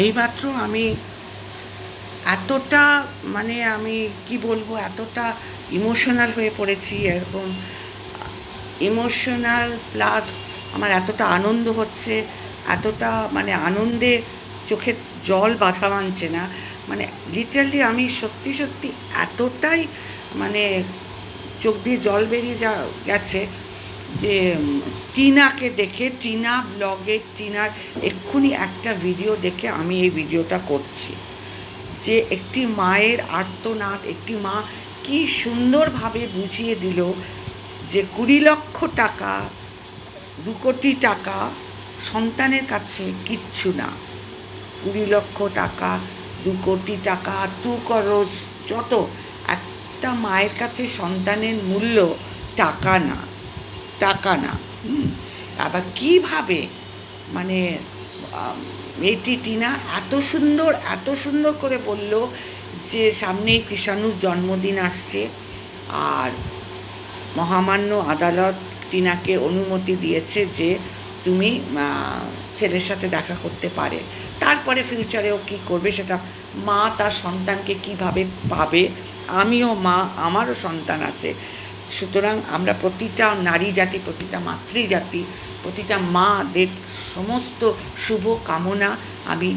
এইমাত্র আমি এতটা মানে আমি কি বলব, এতটা ইমোশনাল হয়ে পড়েছি, এরকম ইমোশনাল প্লাস আমার এতটা আনন্দ হচ্ছে, এতটা মানে আনন্দে চোখের জল বাধা মানছে না। মানে লিটারালি আমি সত্যি সত্যি এতটাই মানে চোখ দিয়ে জল বেরিয়ে যা, গেছে যে টিনাকে দেখে, টিনা ব্লগে টিনার এক্ষুনি একটা ভিডিও দেখে আমি এই ভিডিওটা করছি। যে একটি মায়ের আর্তনাদ, একটি মা কি সুন্দরভাবে বুঝিয়ে দিল যে কুড়ি লক্ষ টাকা, দু কোটি টাকা সন্তানের কাছে কিচ্ছু না। কুড়ি লক্ষ টাকা, দু কোটি টাকা টু করস যত। একটা মায়ের কাছে সন্তানের মূল্য টাকা না। টাকা না আবার কীভাবে মানে মেয়েটি টিনা এত সুন্দর এত সুন্দর করে বলল যে সামনেই কৃষাণুর জন্মদিন আসছে আর মহামান্য আদালত টিনাকে অনুমতি দিয়েছে যে তুমি ছেলের সাথে দেখা করতে পারে। তারপরে ফিউচারেও কি করবে সেটা মা তার সন্তানকে কীভাবে পাবে? আমিও মা, আমারও সন্তান আছে। সুতরাং আমরা প্রতিটা নারী জাতি, প্রতিটা মাতৃজাতি, প্রতিটা মাদের সমস্ত শুভ কামনা আমি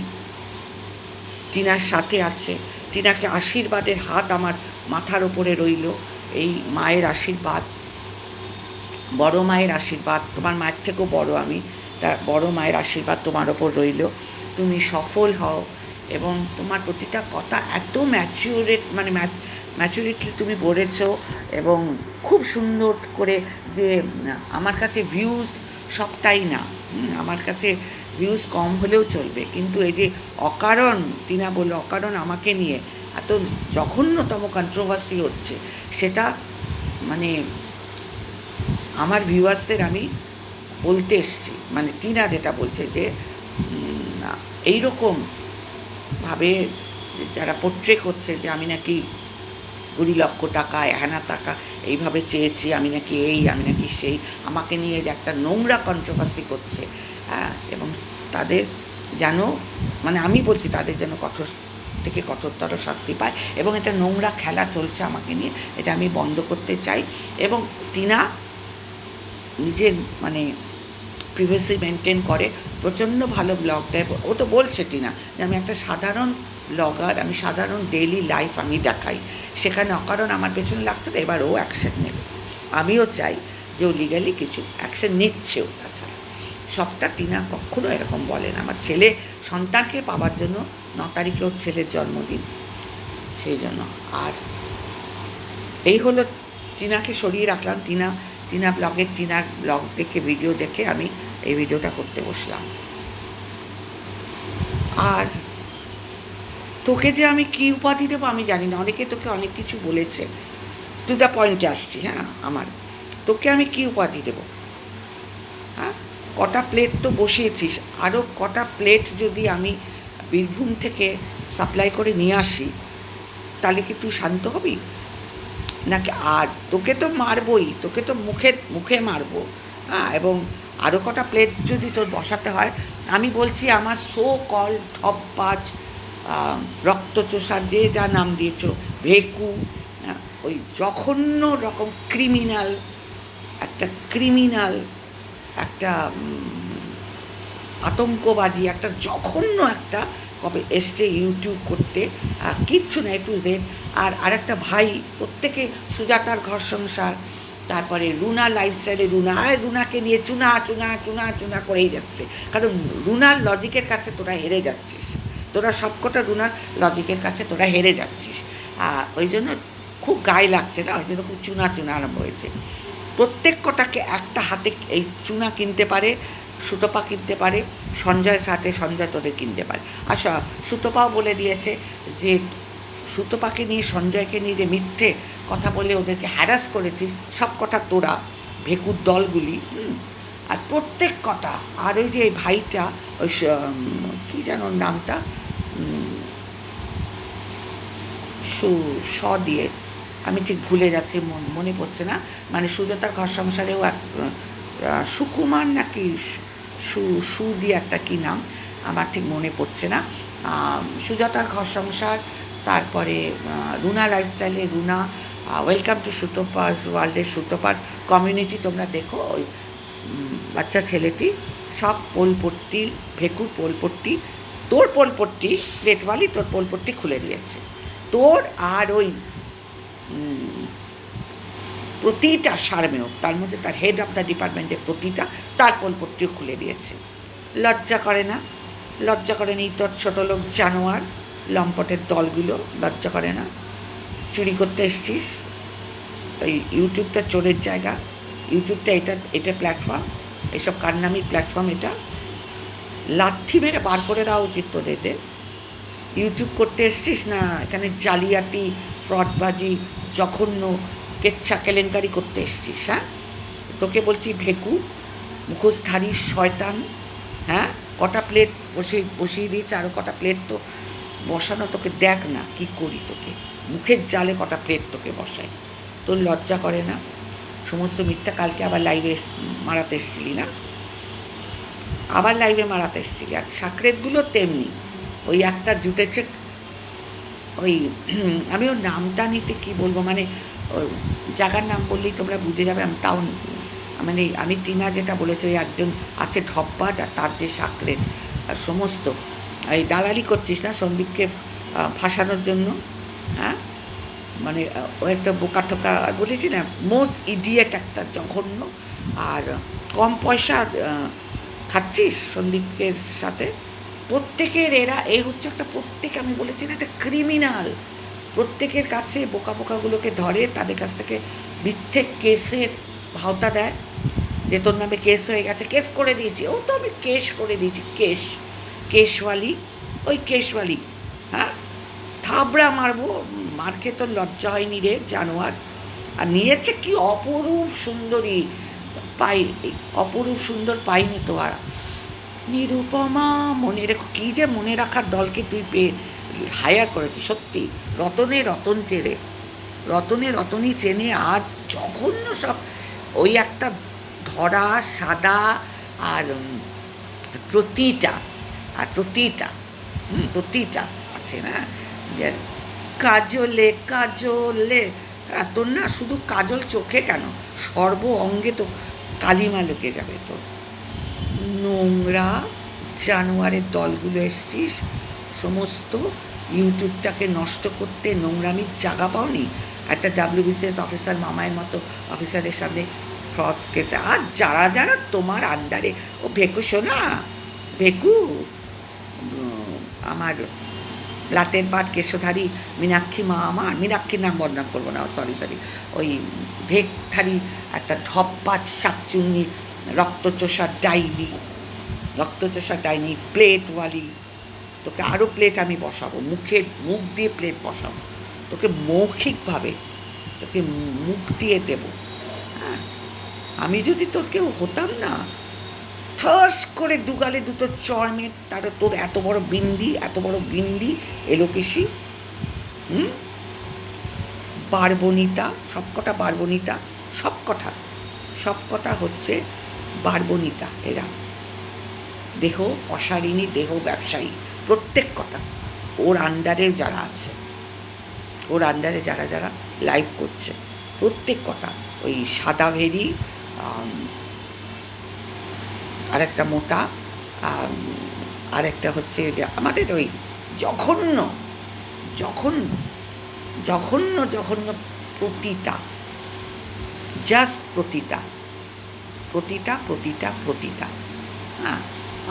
টিনার সাথে আছে। টিনাকে আশীর্বাদের হাত আমার মাথার ওপরে রইল। এই মায়ের আশীর্বাদ, বড় মায়ের আশীর্বাদ, তোমার মায়ের থেকেও বড় আমি, তার বড় মায়ের আশীর্বাদ তোমার ওপর রইল। তুমি সফল হও এবং তোমার প্রতিটা কথা এত ম্যাচিউরেট মানে ম্যাচুরিটি তুমি বলেছ এবং খুব সুন্দর করে যে আমার কাছে ভিউজ সবটাই না। আমার কাছে ভিউজ কম হলেও চলবে। কিন্তু এই যে অকারণ তিনা বলল অকারণ আমাকে নিয়ে এত জঘন্যতম কন্ট্রোভার্সি হচ্ছে সেটা মানে আমার ভিউয়ার্সদের আমি বলতে এসছি। মানে টিনা যেটা বলছে যে উম, না, এইরকম ভাবে যারা পোট্রে করছে যে আমি নাকি কুড়ি লক্ষ টাকা এহানা টাকা, এইভাবে চেয়েছি, আমি নাকি এই, আমি নাকি সেই। আমাকে নিয়ে যে একটা নোংরা কন্ট্রোভার্সি করছে হ্যাঁ এবং তাদের যেন মানে আমি বলছি তাদের যেন কঠোর থেকে কঠোরতর শাস্তি পায়, এবং এটা নোংরা খেলা চলছে আমাকে নিয়ে, এটা আমি বন্ধ করতে চাই, এবং টিনা নিজের মানে প্রিভেসি মেনটেন করে, প্রচণ্ড ভালো ব্লগ দেয়। ও তো বলছে টিনা যে, আমি একটা সাধারণ ব্লগার আমি সাধারণ ডেইলি লাইফ আমি দেখাই। সেখানে অকারণ আমার পেছনে লাগছে তো এবার ও অ্যাকশন নেবে। আমিও চাই যে ও লিগালি কিছু অ্যাকশন নিচ্ছেও তাছাড়া। সবটা টিনা কখনো এরকম বলেন আমার ছেলে সন্তানকে পাওয়ার জন্য ন তারিখে ওর ছেলের জন্মদিন। সেই জন্য আর এই হলো টিনাকে সরিয়ে রাখলাম। টিনা টিনা ব্লগের টিনার ব্লগ দেখে ভিডিও দেখে আমি এই ভিডিওটা করতে বসলাম। আর তোকে যে আমি কী উপাধি দেবো আমি জানি না। অনেকে তোকে অনেক কিছু বলেছে। টু দ্য পয়েন্টে আসছি হ্যাঁ আমার। তোকে আমি কী উপাধি দেবো? হ্যাঁ? কটা প্লেট তো বসিয়েছিস। আরও কটা প্লেট যদি আমি বীরভূম থেকে সাপ্লাই করে নিয়ে আসি, তাহলে কি তুই শান্ত হবি? নাকি আর তোকে তো মারবই, তোকে তো মুখে মুখে মারবো। হ্যাঁ এবং আরও কটা প্লেট যদি তোর বসাতে হয়, আমি বলছি আমার সো কল ঠপ ঠপবাজ রক্তচোষা যে যা নাম দিয়েছ, ভেকু ওই জঘন্য রকম ক্রিমিনাল একটা ক্রিমিনাল একটা আতঙ্কবাজি, একটা জঘন্য একটা কবে এসছে ইউটিউব করতে, আর কিচ্ছু নাই টু জেড আর আরেকটা ভাই, প্রত্যেকে সুজাতার ঘর সংসার, তারপরে রুনা লাইফ লাইফস্টাইলে রুনা আর রুনাকে নিয়ে চুনা চুনা চুনা চুনা করেই যাচ্ছে। কারণ রুনার লজিকের কাছে তোরা হেরে যাচ্ছিস। তোরা সবকটা রুনার লজিকের কাছে তোরা হেরে যাচ্ছিস আর ওই জন্য খুব গায়ে লাগছে না, ওই জন্য খুব চুনা চুনা আরম্ভ হয়েছে প্রত্যেক কটাকে একটা হাতে এই চুনা কিনতে পারে সুতপা কিনতে পারে, সঞ্জয় সাথে সঞ্জয় তোদের কিনতে পারে আর স- সুতপাও বলে দিয়েছে যে সুতপাকে নিয়ে, সঞ্জয়কে নিয়ে যে মিথ্যে কথা বলে ওদেরকে হ্যারাস করেছিস, সব কটা তোরা, ভেকুর দলগুলি। আর প্রত্যেক কটা, আর ওই যে ভাইটা, ওই কী যেন নামটা সু স দিয়ে আমি ঠিক ভুলে যাচ্ছি, মনে পড়ছে না। মানে সুজাতার ঘর সংসারেও এক সুকুমার নাকি সু সু দিয়ে একটা কী নাম? আমার ঠিক মনে পড়ছে না। সুজাতার ঘর সংসার, তারপরে রুনা লাইফস্টাইলে রুনা ওয়েলকাম টু সুতোপাস ওয়ার্ল্ডের সুতোপাস কমিউনিটি তোমরা দেখো, ওই বাচ্চা ছেলেটি, সব পোলপট্টি, ভেকুর পোলপট্টি তোর পোলপট্টি রেটওয়ালি তোর পোলপট্টি খুলে দিয়েছে। তোর আর ওই প্রতিটা সারমেয় তার মধ্যে তার হেড অফ দ্য ডিপার্টমেন্টের প্রতিটা, তার পোলপট্টিও খুলে দিয়েছে। লজ্জা করে না? লজ্জা করে নি তোর ছোটো লোক জানোয়ার, লম্পটের দলগুলো? লজ্জা করে না? চুরি করতে এসছিস? ওই ইউটিউবটা চোরের জায়গা। ইউটিউবটা এটা এটা প্ল্যাটফর্ম এসব কারনামি প্ল্যাটফর্ম এটা? লাথি মেরে বার করে দেওয়া উচিত তোদের ইউটিউব করতে এসছিস না? এখানে জালিয়াতি, ফ্রডবাজি, জঘন্য কেচ্ছা কেলেঙ্কারি করতে এসছিস হ্যাঁ? তোকে বলছি ভেকু, মুখোশধারী শয়তান হ্যাঁ? কটা প্লেট বসিয়ে বসিয়ে দিয়েছে আরও কটা প্লেট তো বসানো তোকে দেখ না, কি করি তোকে। মুখের জালে কটা প্লেট তোকে বসাই। তোর লজ্জা করে না? সমস্ত মিথ্যা কালকে আবার লাইভে মারাতে এসছিলি না? আবার লাইভে মারাতে এসছিলি আর সাকরেতগুলো তেমনি। ওই একটা জুটেছে, ওই আমি ওর নামটা নিতে কি বলব? মানে জায়গার নাম বললেই তোমরা বুঝে যাবে, আমি তাও মানে আমি টিনা যেটা বলেছে, ওই একজন আছে ঢপ্পাজ আর তার যে সাকরেত, আর সমস্ত। এই দালালি করছিস না সন্দীপকে ফাঁসানোর জন্য? হ্যাঁ? মানে ও একটা বোকা টোকা বলেছি না মোস্ট ইডিয়েট একটা জঘন্য। আর কম পয়সা খাচ্ছিস সন্দীপকে সাথে? প্রত্যেকের এরা, এই হচ্ছে একটা প্রত্যেক, আমি বলেছি না, একটা ক্রিমিনাল প্রত্যেকের কাছে বোকা বোকাগুলোকে ধরে, তাদের কাছ থেকে মিথ্যে কেসের ভাওতা দেয়। যে তোর নামে কেস হয়ে গেছে, কেস করে দিয়েছি। ও তো আমি কেস করে দিয়েছি, কেস। কেশওয়ালি ওই কেশওয়ালি হ্যাঁ? থাবড়া মারবো, মারকে তো লজ্জা হয়নি রে, জানোয়ার। আর নিয়েছে কি অপরূপ সুন্দরী। পাই অপরূপ সুন্দর পাইনি তো আর। নিরুপমা, মনে রেখো, কী যে মনে রাখার দলকে তুই পেয়ে হায়ার করেছিস, সত্যি। রতনে রতন চেরে রতনে রতনই চেনে, আর জঘন্য সব, ওই একটা ধরা, সাদা, আর প্রতিটা আর প্রতিটা প্রতিটা আছে না? যে কাজলে কাজলে তোর না শুধু কাজল চোখে কেন? সর্ব অঙ্গে তো কালিমা লেগে যাবে তো। নোংরা জানোয়ারের দলগুলো এসছিস, সমস্ত ইউটিউবটাকে নষ্ট করতে নোংরামির জায়গা পাওনি? একটা ডাব্লিউবিসিএস অফিসার মামায়ের মতো অফিসারের সামনে ফ্রড কেসে আর যারা যারা তোমার আন্ডারে ও ভেকু শোনা ভেকু। আমার লাটের পাট কেশধারী, মীনাক্ষী মা আমার। মীনাক্ষীর নাম বদনাম করব না সরি সরি ওই ভেকধারী একটা ঢপ্পাচ শাকচুন্নি, রক্তচোষা ডাইনি রক্তচোষা ডাইনি প্লেটওয়ালি তোকে আরও প্লেট আমি বসাবো, মুখের মুখ দিয়ে প্লেট বসাবো। তোকে মৌখিকভাবে, তোকে মুখ দিয়ে দেবো। হ্যাঁ আমি যদি তোর কেউ হতাম না ঠাস করে দুগালে দুটো চর মেয়ে তার তোর এত বড় বিন্দি, এত বড় বিন্দি, এলো এলোকেশি হুম? বারবনিতা, সবকটা বারবনিতা, সবকটা সবকটা হচ্ছে বারবনিতা এরা। দেহ অসারিণী দেহ ব্যবসায়ী, প্রত্যেক কটা। ওর আন্ডারে যারা আছে, ওর আন্ডারে যারা যারা লাইভ করছে, প্রত্যেক কটা ওই সাদা ভেরি আর একটা মোটা আর একটা হচ্ছে যে আমাদের ওই জঘন্য জঘন্য জঘন্য জঘন্য প্রতিটা জাস্ট প্রতিটা প্রতিটা প্রতিটা প্রতিটা। হ্যাঁ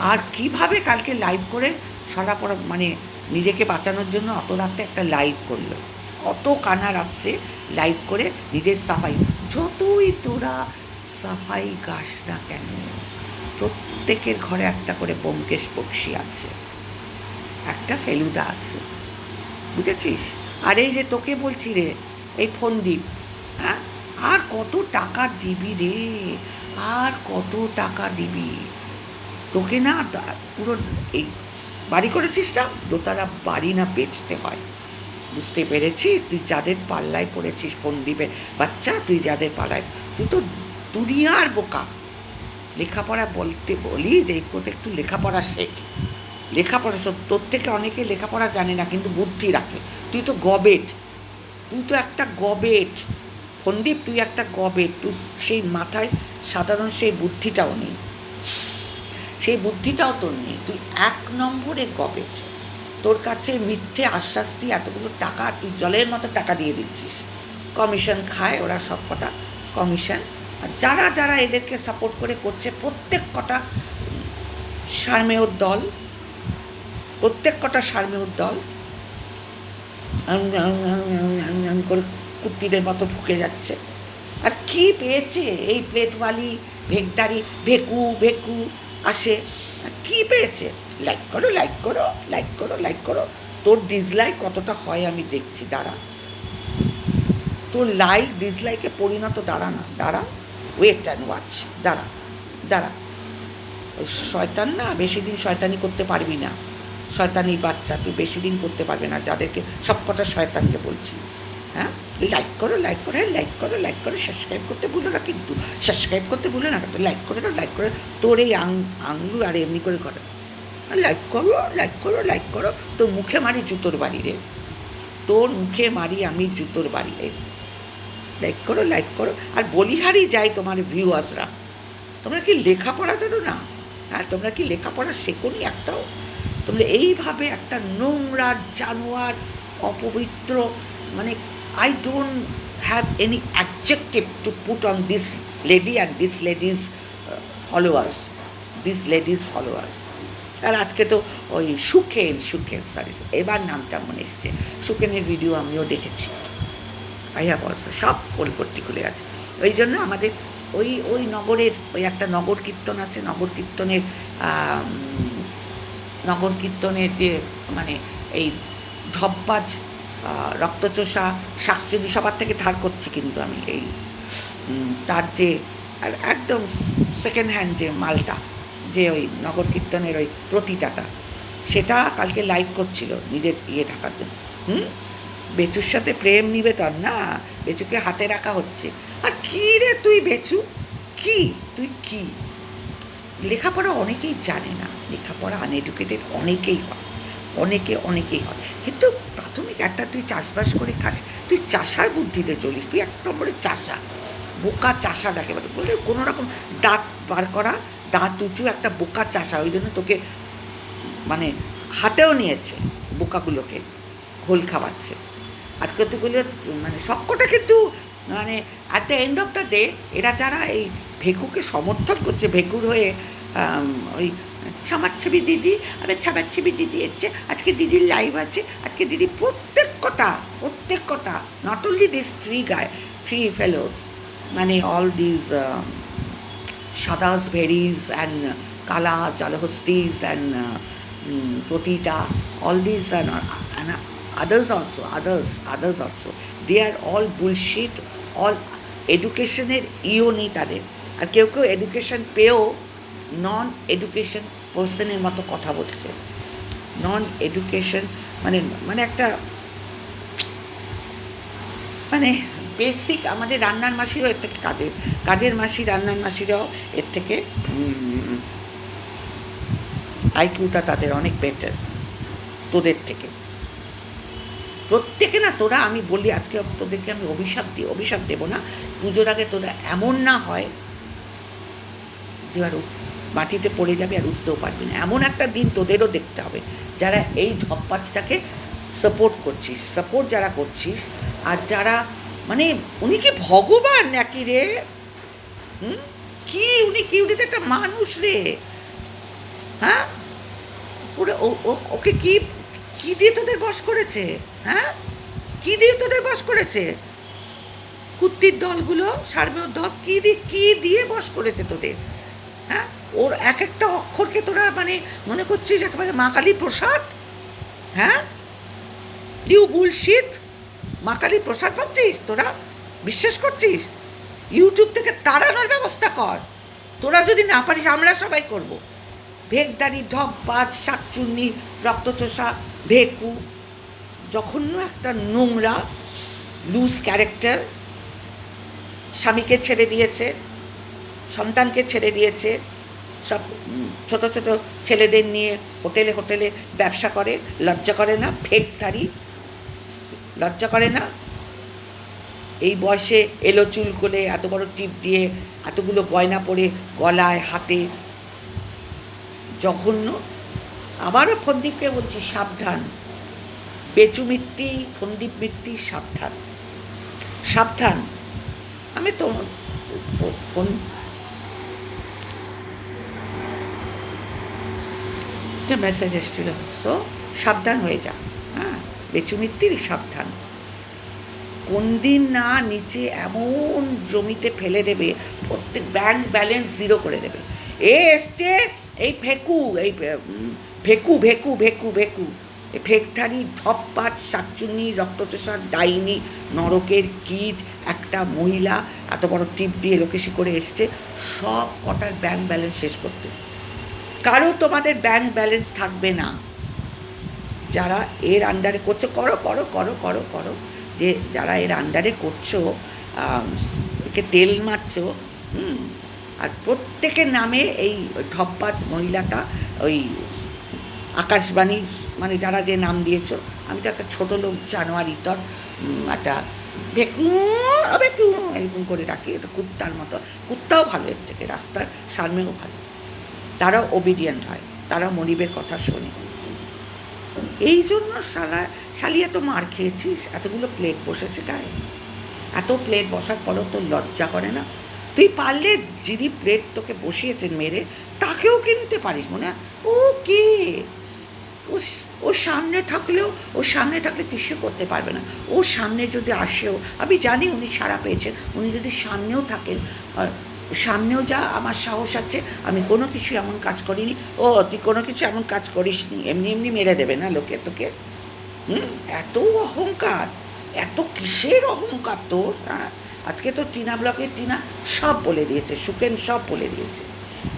আর কীভাবে কালকে লাইভ করে সারা পড়া মানে নিজেকে বাঁচানোর জন্য অত রাত্রে একটা লাইভ করল? অত কানা রাত্রে লাইভ করে নিজের সাফাই, যতই তোরা সাফাই গাস না কেন প্রত্যেকের ঘরে একটা করে ব্যোমকেশ বক্সি আছে। একটা ফেলুদা আছে। বুঝেছিস? আর এই যে তোকে বলছি রে, এই ফোন দ্বীপ হ্যাঁ? আর কত টাকা দিবি রে? আর কত টাকা দিবি? তোকে না পুরো এই বাড়ি করেছিস না? দোতলা বাড়ি না বেচতে হয়। বুঝতে পেরেছিস? তুই যাদের পাল্লায় পড়েছিস পন্ডিপের বাচ্চা, তুই যাদের পাল্লায়, তুই তো দুনিয়ার বোকা। লেখাপড়া বলতে বলি যে এই একটু লেখাপড়া শেখ। লেখাপড়া সব, তোর থেকে অনেকে লেখাপড়া জানে না, কিন্তু বুদ্ধি রাখে। তুই তো গবেট। তুই তো একটা গবেট। ফন্দীপ তুই একটা গবেট। তুই সেই মাথায় সাধারণ সেই বুদ্ধিটাও নেই। সেই বুদ্ধিটাও তোর নেই। তুই এক নম্বরের গবেট। তোর কাছে মিথ্যে আশ্বাস দিয়ে এতগুলো টাকা, তুই জলের মতো টাকা দিয়ে দিচ্ছিস। কমিশন খায়, ওরা সব কটা কমিশন আর যারা যারা এদেরকে সাপোর্ট করে করছে, প্রত্যেক কটা সারমেয়র দল, প্রত্যেক কটা সারমেয়র দল করে কুত্তিদের মতো ঢুকে যাচ্ছে। আর কি পেয়েছে এই প্লেটওয়ালি ভেকদারি, ভেকু ভেকু আসে? কি পেয়েছে? লাইক করো লাইক করো লাইক করো লাইক করো। তোর ডিসলাইক কতটা হয় আমি দেখছি, দাঁড়া। তোর লাইক ডিসলাইকে পরিণত দাঁড়া না, দাঁড়া। ওয়েট অ্যান্ড ওয়াচ দাঁড়া দাঁড়া। ওই শয়তান না, বেশি দিন শয়তানি করতে পারবি না। শয়তানি বাচ্চা, তুই বেশি দিন করতে পারবে না, যাদেরকে সব কটা শয়তানকে বলছি। হ্যাঁ? লাইক করো লাইক করো হ্যাঁ লাইক করো লাইক করো সাবস্ক্রাইব করতে ভুলো না কিন্তু। সাবস্ক্রাইব করতে ভুলো না কিন্তু লাইক করে দাও লাইক করে তোর এই আং আংলু আর এমনি করে করে লাইক করো লাইক করো লাইক করো। তোর মুখে মারি জুতোর বাড়ি রে। তোর মুখে মারি আমি জুতোর বাড়ি রে। লাইক করো লাইক করো। আর বলিহারি যাই তোমার ভিউয়ার্সরা তোমরা কি লেখাপড়া জানো না? হ্যাঁ তোমরা কি লেখাপড়া শেখোনি একটাও? তোমরা এইভাবে একটা নোংরা জানোয়ার, অপবিত্র মানে I don't have any adjective to put on this lady and this lady's followers this lady's followers আর আজকে তো ওই সুখেন সুখেন সরি এবার নামটা মনে এসছে। সুখেনের ভিডিও আমিও দেখেছি। হ্যাভ অলসো সব কলপট্টি খুলে আছে ওই জন্য আমাদের ওই ওই নগরের ওই একটা নগর কীর্তন আছে নগর কীর্তনের নগর কীর্তনের যে মানে এই আহ, রক্তচোষা শাকচুরি সবার থেকে ধার করছি কিন্তু আমি এই তার যে একদম সেকেন্ড হ্যান্ড যে মালটা যে ওই নগর কীর্তনের ওই প্রতিটাটা সেটা কালকে লাইভ করছিল নিজের ইয়ে ঢাকার জন্য। হুম? বেচুর সাথে প্রেম নিবেদন না, বেচুকে হাতে রাখা হচ্ছে। আর কি রে তুই বেচু? কি? তুই কি? লেখাপড়া অনেকেই জানে না, লেখাপড়া আনএডুকেটেড অনেকেই হয়, অনেকে অনেকেই হয়। কিন্তু প্রাথমিক একটা তুই চাষবাস করে খাস, তুই চাষার বুদ্ধিতে চলিস, তুই এক নম্বরের চাষা, বোকা চাষা দেখে বলে। বলে কোনো রকম দাঁত বার করা, দাঁত উঁচু একটা বোকা চাষা, ওই জন্য তোকে মানে হাতেও নিয়েছে, বোকাগুলোকে, ঘোল খাওয়াচ্ছে। আর কতগুলো মানে সবকটা কিন্তু মানে at the end of the day এরা যারা এই ভেকুকে সমর্থন করছে ভেকুর হয়ে ওই ছামাচ্ছবি দিদি আরে ছামাচ্ছবি দিদি এসছে আজকে দিদির লাইভ আছে আজকে দিদি প্রত্যেক কটা প্রত্যেক কটা not only this three guy three fellows মানে অল দিজ সাদাস ভেরিজ অ্যান্ড কালা জলহস্তিস অ্যান্ড প্রতিটা all not, and others also, others, others also. They are all bullshit, all এডুকেশনের ইও নেই তাদের আর কেউ কেউ এডুকেশন পেয়েও নন এডুকেশন পার্সনের মতো কথা বলছে। নন এডুকেশন মানে মানে একটা মানে বেসিক আমাদের রান্নার মাসিরও এর থেকে কাজের কাজের মাসি রান্নার মাসিরাও এর থেকে আইকিউটা তাদের অনেক বেটার তোদের থেকে। প্রত্যেকে না তোরা আমি বলি, আজকে তোদেরকে আমি অভিশাপ দিই অভিশাপ দেবো না। পুজোর আগে তোরা এমন না হয় যে আর মাটিতে পড়ে যাবে আর উঠতেও পারবি না। এমন একটা দিন তোদেরও দেখতে হবে, যারা এই ধপ্পাজটাকে সাপোর্ট করছিস সাপোর্ট যারা করছিস, আর যারা মানে উনি কি ভগবান নাকি রে? হুম? কি উনি কি, উনি তো একটা মানুষ রে। হ্যাঁ? ওকে কি কি দিয়ে তোদের বস করেছে? হ্যাঁ? কি দিয়ে তোদের বস করেছে? কুত্তির দলগুলো, সার্মেয় দল, কি দিয়ে কি দিয়ে বস করেছে তোদের? হ্যাঁ? ওর এক একটা অক্ষরকে তোরা মানে মনে করছিস একেবারে মা কালী প্রসাদ? হ্যাঁ? You bullshit? মা কালী প্রসাদ ভাবছিস তোরা? বিশ্বাস করছিস? ইউটিউব থেকে তাড়ানোর ব্যবস্থা কর। তোরা যদি না পারিস, আমরা সবাই করব। ভেকদারি ঢপ বাজ শাকচুন্নি, রক্তচোষা, ভেকু। জঘন্য একটা নোংরা লুজ ক্যারেক্টার স্বামীকে ছেড়ে দিয়েছে, সন্তানকে ছেড়ে দিয়েছে, সব ছোট ছোট ছেলেদের নিয়ে হোটেলে হোটেলে ব্যবসা করে, লজ্জা করে না ফেক তারি লজ্জা করে না? এই বয়সে এলো চুল করে এত বড় টিপ দিয়ে, এতগুলো গয়না পরে গলায়, হাতে। জঘন্য। আবারও ফন্দীপকে বলছি, সাবধান। বেচু মিত্তি ফন্দীপ মিত্তি সাবধান। সাবধান। আমি তো কোন একটা মেসেজ এসেছিল। সো সাবধান হয়ে যা। হ্যাঁ বেচু মিত্তির সাবধান। কোন দিন না নিচে এমন জমিতে ফেলে দেবে, প্রত্যেক ব্যাংক ব্যালেন্স জিরো করে দেবে। এ এসছে এই ফেকু, এই ভেকু ভেকু ভেকু ভেকু। এই ফেকঠারি ধপ্পাট শাকচুন্নি রক্তচোষার ডাইনি নরকের কীট একটা মহিলা এত বড় টিপ দিয়ে লোকেশি করে এসছে সব কটার ব্যাংক ব্যালেন্স শেষ করতে। কারও তোমাদের ব্যাংক ব্যালেন্স থাকবে না। যারা এর আন্ডারে করছ করো করো করো করো করো যে যারা এর আন্ডারে করছ একে তেল মারছো হুম, আর প্রত্যেকের নামে এই ধপ্পাত মহিলাটা ওই আকাশবাণী মানে যারা যে নাম দিয়েছ, আমি তো একটা ছোটো লোক, জানোয়ার, ইতর একটা এরকম করে রাখি এটা কুত্তার মতো। কুত্তাও ভালো এর থেকে, রাস্তার সামনেও ভালো। তারাও ওবিডিয়েন্ট হয় তারা মনিবের কথা শোনে। এই জন্য শালা, শালি এত মার খেয়েছিস? এতগুলো প্লেট বসেছে গায়ে। এত প্লেট বসার পরও তোর লজ্জা করে না? তুই পারলে যিনি প্লেট তোকে বসিয়েছেন মেরে, তাকেও কিনতে পারিস মনে ও কে? ও ও সামনে থাকলেও, ও সামনে থাকলে কিছু করতে পারবে না। ও সামনে যদি আসেও, আমি জানি উনি সাড়া পেয়েছেন, উনি যদি সামনেও থাকেন সামনেও যা আমার সাহস আছে, আমি কোনো কিছু এমন কাজ করিনি। ও, তুই কোনো কিছু এমন কাজ করিসনি, এমনি এমনি মেরে দেবে না লোকে তোকে? হুম? এত অহংকার, এত কিসের অহংকার তোর হ্যাঁ? আজকে তো টিনা ব্লকের টিনা সব বলে দিয়েছে, সুকেন সব বলে দিয়েছে।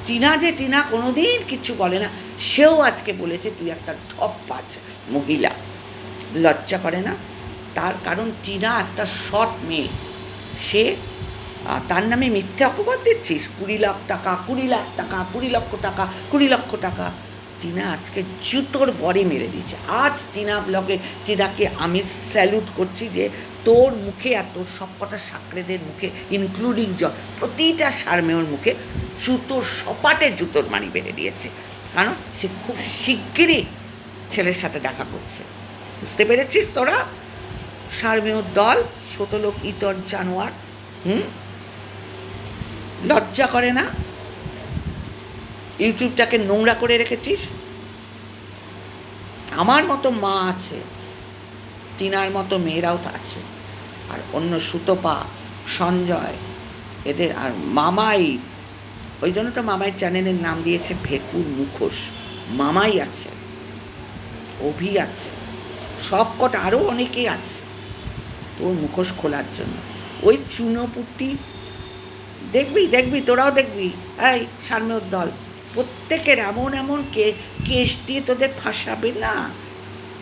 টিনা যে টিনা কোনোদিন কিছু বলে না সেও আজকে বলেছে, তুই একটা ধপ্পাচ মহিলা। লজ্জা করে না? তার কারণ টিনা একটা সৎ মেয়ে। সে তার নামে মিথ্যে অপবাদ দিচ্ছিস? কুড়ি লাখ টাকা, কুড়ি লাখ টাকা, কুড়ি লক্ষ টাকা, কুড়ি লক্ষ টাকা। টিনা আজকে জুতোর বড়ি মেরে দিয়েছে। আজ টিনা ব্লগে টিনাকে আমি স্যালুট করছি যে, তোর মুখে আর তোর সবকটা সাকরেদের মুখে ইনক্লুডিং জ, প্রতিটা সারমেয়র মুখে জুতোর সপাটে জুতোর মানি বেড়ে দিয়েছে। কারণ সে খুব শিগগিরই ছেলের সাথে দেখা করছে। বুঝতে পেরেছিস তোরা? সারমেয়র দল ছোট লোক ইতর জানোয়ার, হুম? লজ্জা করে না? ইউটিউবটাকে নোংরা করে রেখেছিস? আমার মতো মা আছে, টিনার মতো মেয়েরাও তো আছে, আর অন্য সুতপা, সঞ্জয়, এদের আর মামাই ওই জন্য তো মামাই চ্যানেলের নাম দিয়েছে ভেকুর মুখোশ। মামাই আছে, অভি আছে সব কটা আরও অনেকেই আছে তোর মুখোশ খোলার জন্য। ওই চুনোপুটি, দেখবি দেখবি, তোরাও দেখবি, এই সামনের দল। প্রত্যেকের এমন এমন কে কেস দিয়ে তোদের ফাঁসাবে না।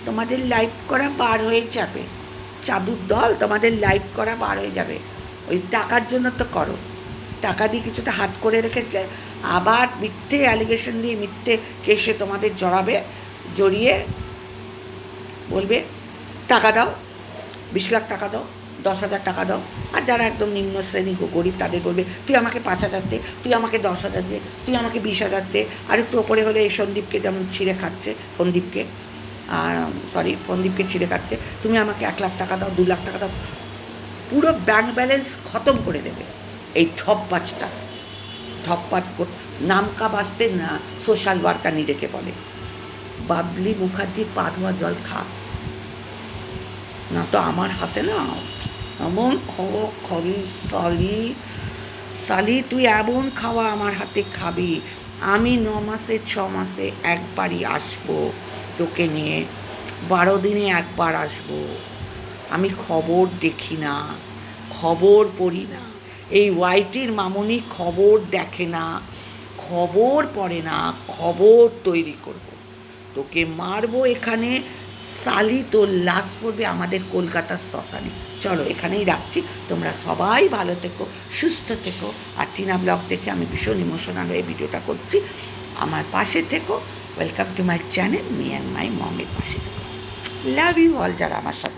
তোমাদের লাইভ করা বার হয়ে যাবে। চাদুর দল তোমাদের লাইভ করা বার হয়ে যাবে। ওই টাকার জন্য তো করো। টাকা দিয়ে কিছুটা হাত করে রেখেছে, আবার মিথ্যে অ্যালিগেশন দিয়ে মিথ্যে কেসে তোমাদের জড়াবে, জড়িয়ে বলবে, টাকা দাও, বিশ লাখ টাকা দাও, দশ হাজার টাকা দাও। আর যারা একদম নিম্ন শ্রেণি গরিব তাদের বলবে, তুই আমাকে পাঁচ হাজার দে, তুই আমাকে দশ হাজার দে, তুই আমাকে বিশ হাজার দে। আর একটু ওপরে হলে এই সন্দীপকে যেমন ছিঁড়ে খাচ্ছে, সন্দীপকে, আর সরি সন্দীপকে ছিঁড়ে খাচ্ছে, তুমি আমাকে এক লাখ টাকা দাও, দু লাখ টাকা দাও। পুরো ব্যাংক ব্যালেন্স খতম করে দেবে। এই ধপ্পাচ কর- নামকা বাঁচতে না সোশ্যাল ওয়ার্কার নিজেকে বলে। বাবলি মুখার্জি পা ধোয়া জল খা। না তো আমার হাতে না, এমন খাওয়া খাবি সালি সালি তুই এমন খাওয়া আমার হাতে খাবি। আমি ন মাসে, ছ মাসে একবারই আসব তোকে নিয়ে। বারো দিনে একবার আসব। আমি খবর দেখি না, খবর পড়ি না। এই ওয়াইটির মামুনি খবর দেখে না, খবর পড়ে না, খবর তৈরি করব। তোকে মারবো এখানে সালি তোর লাশ পড়বে আমাদের কলকাতার শ্মশানে। চলো এখানেই রাখছি, তোমরা সবাই ভালো থেকো, সুস্থ থেকো, আর টিনা ব্লগ দেখে আমি ভীষণ ইমোশনাল হয়ে ভিডিওটা করছি। আমার পাশে থেকো welcome to my channel me and my মমের পাশে থেকো। লাভ ইউ অল যারা আমার সাথে